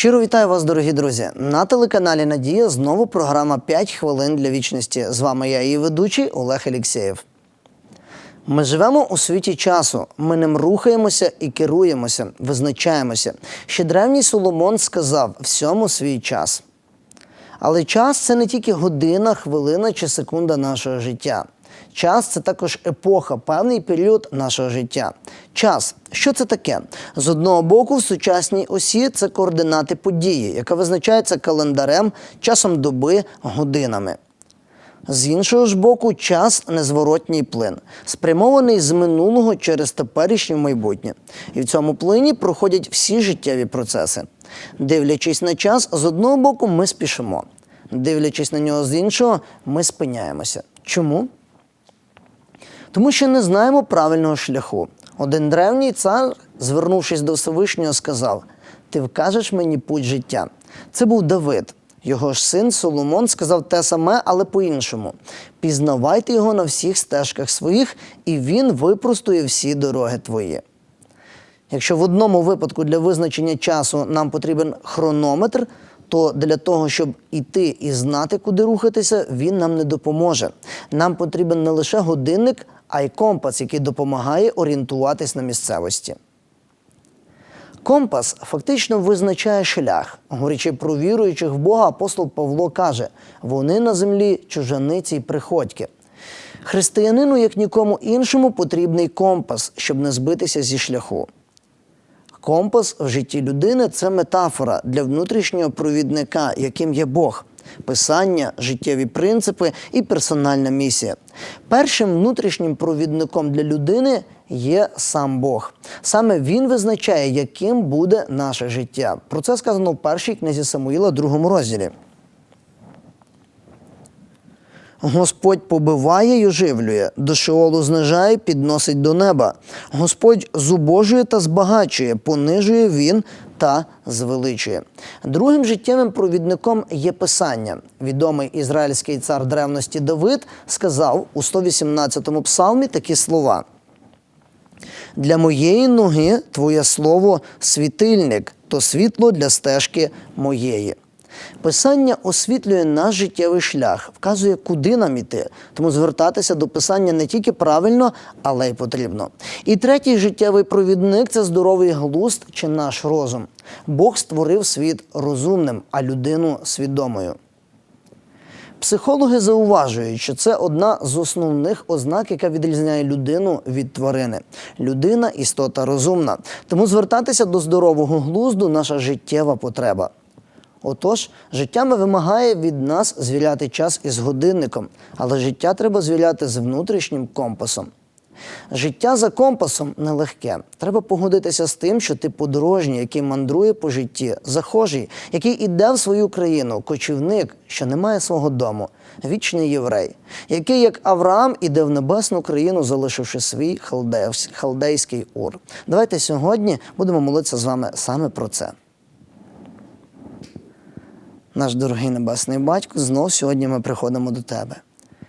Щиро вітаю вас, дорогі друзі. На телеканалі Надія знову програма «5 хвилин для вічності. З вами я, її ведучий Олег Еліксєєв. Ми живемо у світі часу. Ми ним рухаємося і керуємося, визначаємося. Ще древній Соломон сказав всьому свій час. Але час це не тільки година, хвилина чи секунда нашого життя. Час це також епоха, певний період нашого життя. Час що це таке? З одного боку, в сучасній осі це координати події, яка визначається календарем, часом доби, годинами. З іншого ж боку, час незворотній плин, спрямований з минулого через теперішнє майбутнє. І в цьому плині проходять всі життєві процеси. Дивлячись на час, з одного боку, ми спішимо. Дивлячись на нього з іншого, ми спиняємося. Чому? Тому що не знаємо правильного шляху. Один древній цар, звернувшись до Всевишнього, сказав: Ти вкажеш мені путь життя. Це був Давид. Його ж син Соломон сказав те саме, але по-іншому: пізнавайте його на всіх стежках своїх, і він випростує всі дороги твої. Якщо в одному випадку для визначення часу нам потрібен хронометр, то для того, щоб іти і знати, куди рухатися, він нам не допоможе. Нам потрібен не лише годинник, а й компас, який допомагає орієнтуватись на місцевості. Компас фактично визначає шлях. Говорячи про віруючих в Бога, апостол Павло каже: вони на землі чужаниці й приходьки. Християнину, як нікому іншому, потрібний компас, щоб не збитися зі шляху. Компас в житті людини це метафора для внутрішнього провідника, яким є Бог. Писання, життєві принципи і персональна місія. Першим внутрішнім провідником для людини є сам Бог. Саме він визначає, яким буде наше життя. Про це сказано в першій книзі Самуїла, другому розділі. Господь побиває й оживлює, до Шеолу знижає, підносить до неба. Господь зубожує та збагачує, понижує він та звеличує. Другим життєвим провідником є писання. Відомий ізраїльський цар древності Давид сказав у 118-му псалмі такі слова. Для моєї ноги твоє слово світильник, то світло для стежки моєї. Писання освітлює наш життєвий шлях, вказує, куди нам іти. Тому звертатися до писання не тільки правильно, але й потрібно. І третій життєвий провідник це здоровий глузд чи наш розум. Бог створив світ розумним, а людину свідомою. Психологи зауважують, що це одна з основних ознак, яка відрізняє людину від тварини. Людина істота розумна. Тому звертатися до здорового глузду наша життєва потреба. Отож, життя вимагає від нас звіряти час із годинником, але життя треба звіряти з внутрішнім компасом. Життя за компасом нелегке. Треба погодитися з тим, що ти подорожній, який мандрує по житті, захожий, який іде в свою країну, кочівник, що не має свого дому, вічний єврей, який, як Авраам, іде в небесну країну, залишивши свій халдейський ур. Давайте сьогодні будемо молитися з вами саме про це. Наш дорогий небесний батько, знов сьогодні ми приходимо до тебе.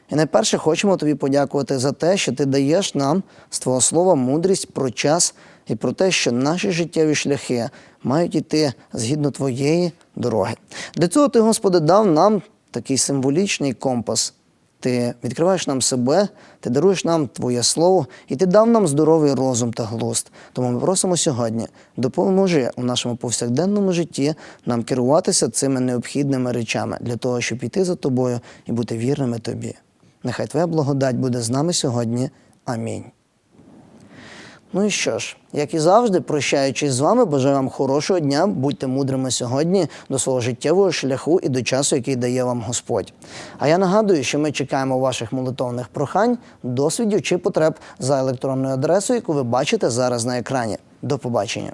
І найперше хочемо тобі подякувати за те, що ти даєш нам з твого слова мудрість про час і про те, що наші життєві шляхи мають іти згідно твоєї дороги. Для цього ти, Господи, дав нам такий символічний компас. Ти відкриваєш нам себе, ти даруєш нам Твоє Слово, і ти дав нам здоровий розум та глузд. Тому ми просимо сьогодні, допоможи у нашому повсякденному житті нам керуватися цими необхідними речами для того, щоб іти за тобою і бути вірними тобі. Нехай Твоя благодать буде з нами сьогодні. Амінь. Ну і що ж, як і завжди, прощаючись з вами, бажаю вам хорошого дня, будьте мудрими сьогодні до свого життєвого шляху і до часу, який дає вам Господь. А я нагадую, що ми чекаємо ваших молитовних прохань, досвідів чи потреб за електронною адресою, яку ви бачите зараз на екрані. До побачення.